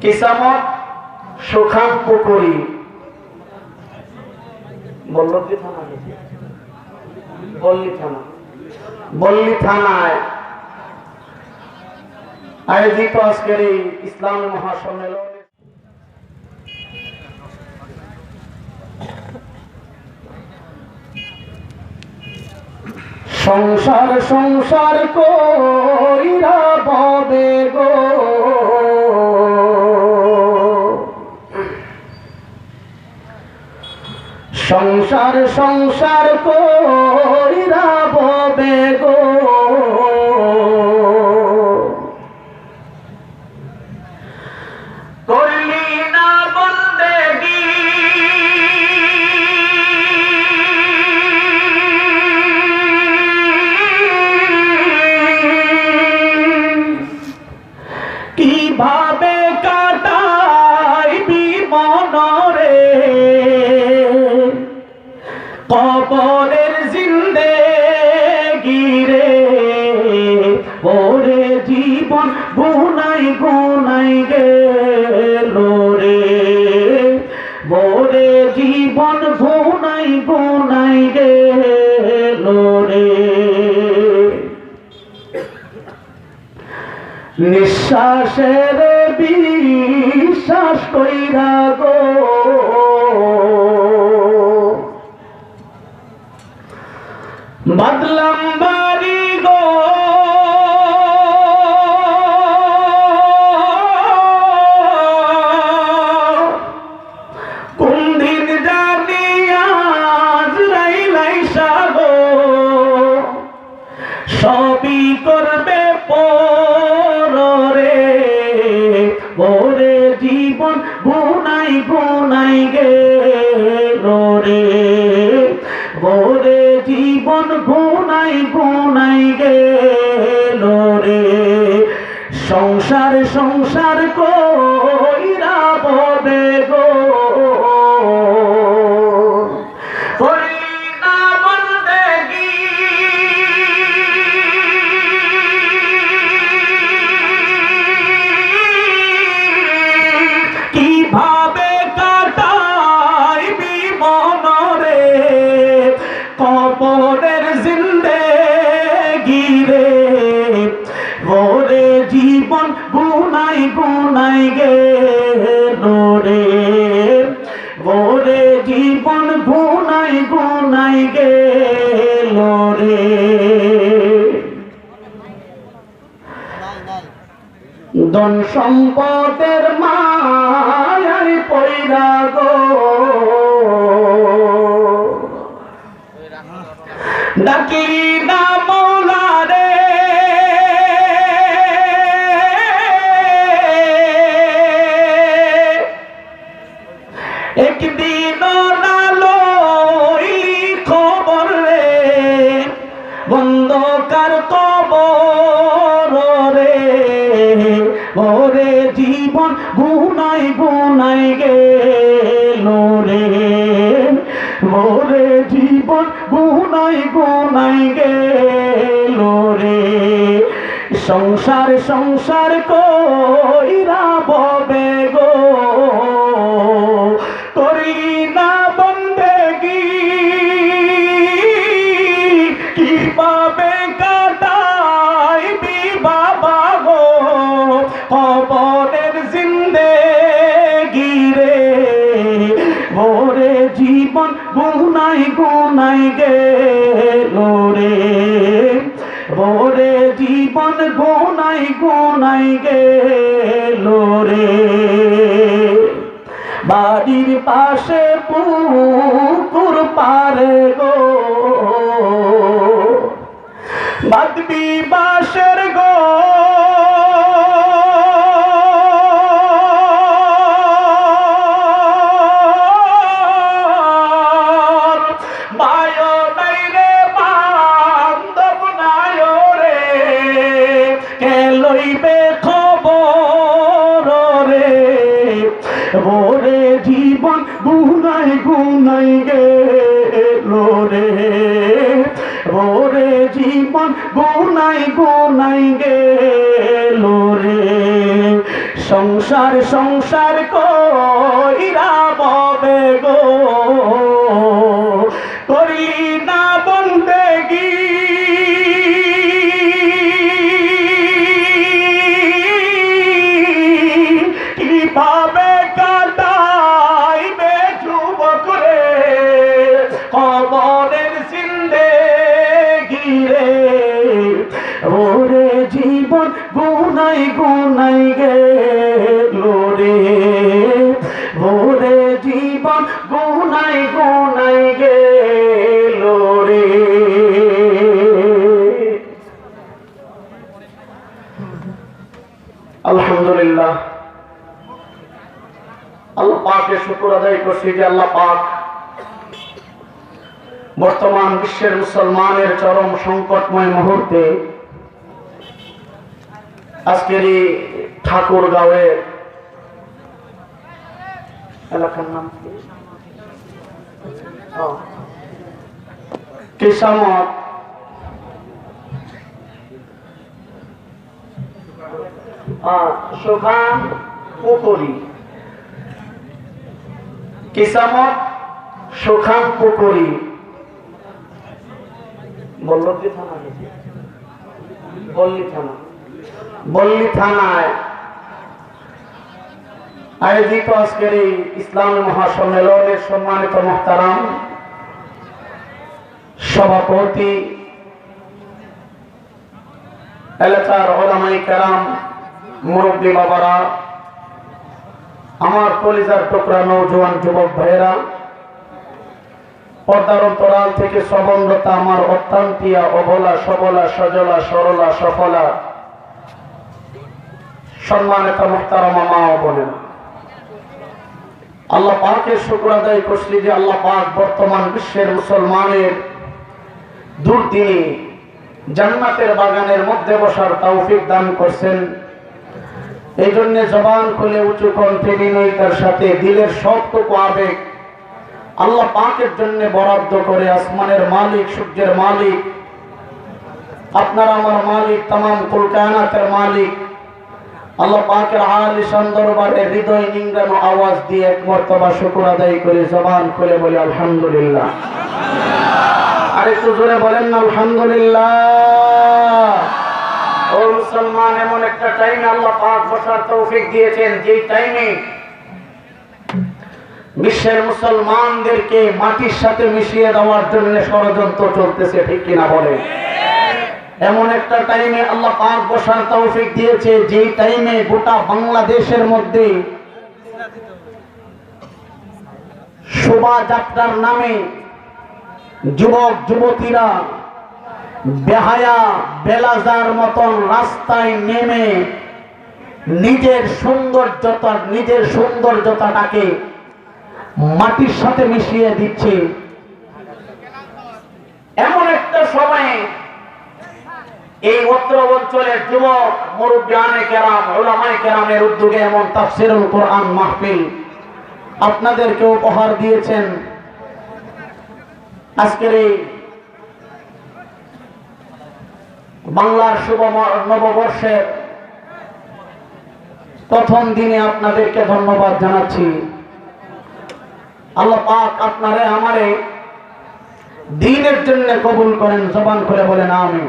কিসামত সুখাম পুকুরি বল্লী থানা বল্লী থানায় আয়োজিত আজকের এই ইসলামী মহাসম্মেলনে। সংসার সংসার কইরা ববে গো। সংসার সংসার কইরা ববে গো কবরের জিন্দে গিরে ওরে জীবন গুনাই গুনাই গেল রে। ওরে জীবন গুনাই গুনাই গেল রে। নিঃশ্বাসের বিশ্বাস কইরা গো मतलब সংসার কইরা বদে গো? রে। ধন সম্পদের মায়ার পয়রা গো। ডাকি না বন্ধকার কবর রে। ওরে জীবন গুনাই গুনাই গেল রে। ওরে জীবন গুনাই গুনাই গেল রে। সংসার সংসার কইরা ববে গুনাই গেল রে ওরে জীবন গুনাই গুনাই গেল রে বাড়ির পাশে পুকুর পারে গো। বাদবি বাসের গো ওরে জীবন গুনাই গুনাই গেল রে। ওরে জীবন গুনাই গুনাই গেল রে। সংসার সংসার কইরা কবরের সিন্দে গিরে ওরে জীবন গুনাই গুনাই গে রে ওরে জীবন গুনাই গুনাই গে রে আলহামদুলিল্লাহ। আল্লাহ পাকের শুকুর আদায় করছি যে আল্লাহ পাক বর্তমান বিশ্বের মুসলমানের চরম সংকটময় মুহূর্তে আজকের এই ঠাকুর গাঁওয়ের এলাকার নাম কি? আহ, সুখান পুকুরি। কিসামত সুখান পুকুরি। আয়োজিত আজকের এই ইসলামী মহাসম্মেলনের সম্মানিত মোহতারাম সভাপতি, এলাকার ওলামাই কেরাম, মুরব্বী বাবারা, আমার কলিজার টুকরা নৌজওয়ান যুবক ভাইয়েরা পর্দার অন্তরাল থেকে শ্রবণরতা আমার অত্যান্তিয়া, অবলা, সবলা, সজলা, সরলা, সফলা। সম্মানিত মুহতারামা মা বোনেরা। আল্লাহ পাকের শুক্র আদায় করছি যে আল্লাহ পাক বর্তমান বিশ্বের মুসলমানের দুর্দিনে জান্নাতের বাগানের মধ্যে বসার তৌফিক দান করছেন। এই জন্য জবান খুলে উঁচু কণ্ঠে বিনয়িতার সাথে দিলের সবটুকু আবেগ আল্লাহ পাকের জন্য বরাদ্দ করে আসমানের মালিক, সূর্যের মালিক, আপনার আমার মালিক, তামাম কুলকায়নাতের মালিক, আল্লাহ পাকের আলিশান দরবারে হৃদয় নিংড়ানো আওয়াজ দিয়ে এক মর্তবা শুকুর আদায় করে, জবান খুলে বলে, আলহামদুলিল্লাহ। আর একটু জোরে বলেন না আলহামদুলিল্লাহ। ও মুসলমান, এমন একটা টাইম আল্লাহ পাক বসার তৌফিক দিয়েছেন, যেই টাইমে বিশ্বের মুসলমানদেরকে মাটির সাথে মিশিয়ে দেওয়ার জন্য ষড়যন্ত্র চলতেছে, ঠিক কিনা বলে? এমন একটা টাইমে আল্লাহ পাক বসার তৌফিক দিয়েছে, যেই টাইমে গোটা বাংলাদেশের মধ্যে শোভাযাত্রার নামে যুবক, যুবতীরা বেহায়া, বেলাজার মতন রাস্তায় নেমে নিজের সৌন্দর্যতা, নিজের সৌন্দর্যতাটাকে মাটির সাথে মিশিয়ে দিচ্ছে। এমন একটা সময়ে এই অত্র অঞ্চলের যুবক মুরব্বানে কেরাম ওলামায় কেরামের উদ্যোগে এমন তাফসিরুল কোরআন মাহফিল। আপনাদেরকে উপহার দিয়েছেন আজকের এই বাংলার শুভ নববর্ষের প্রথম দিনে আপনাদেরকে ধন্যবাদ জানাচ্ছি। আল্লাহ পাক আপনারে আমারে দিনের জন্য কবুল করেন জবান করে বলেন আমি